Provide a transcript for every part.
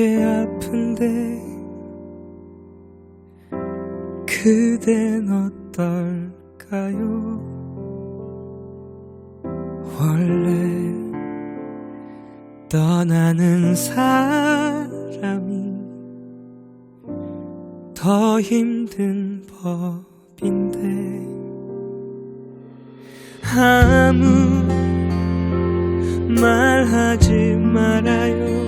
이렇게 아픈데 그댄 어떨까요? 원래 떠나는 사람이 더 힘든 법인데 아무 말하지 말아요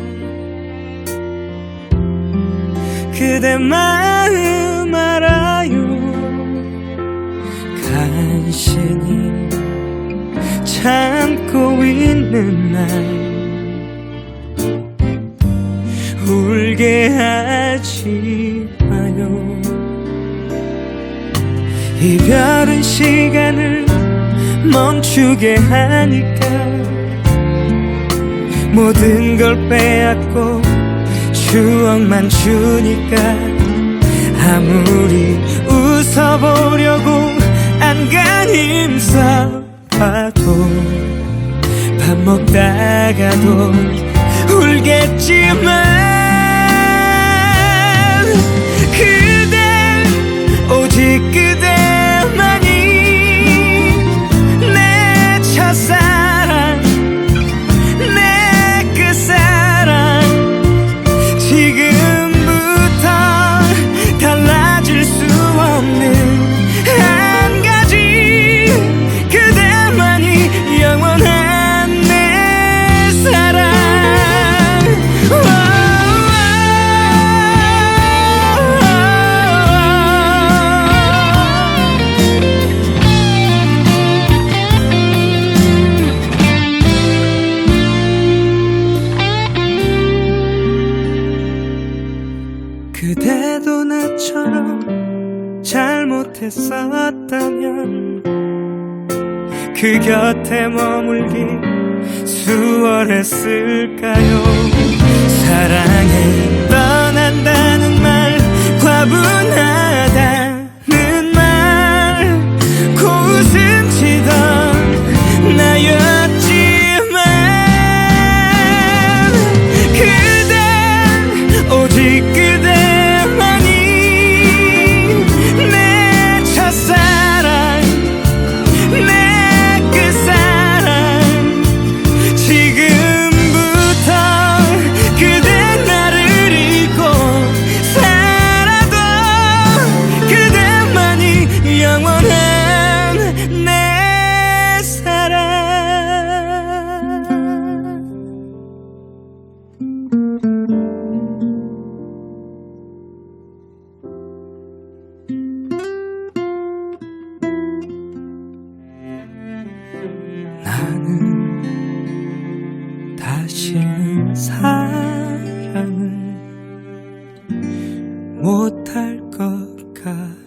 그대 마음 알아요. 간신히 참고 있는 날 울게 하지 마요. 이별은 시간을 멈추게 하니까 모든 걸 빼앗고 추억만 주니까 아무리 웃어보려고 안간 힘써봐도 밥 먹다가도 울겠지만 잘못했었다면 그 곁에 머물기 수월했을까요? 사랑해 떠난다는 말 과분하다는 말 고웃음 치던 나였지만 그대 오직 그대 나는 다시는 사랑을 못할 것 같아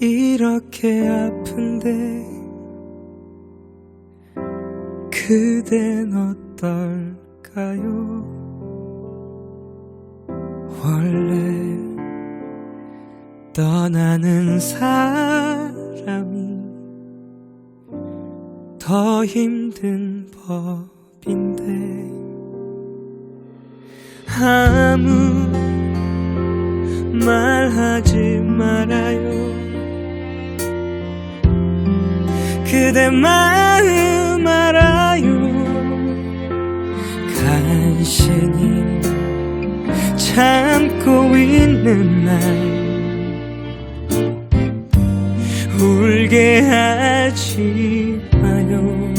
이렇게 아픈데 그댄 어떨까요? 원래 떠나는 사람이 더 힘든 법인데 아무 말하지 말 그대 마음 알아요. 간신히 참고 있는 날 울게 하 가지 마요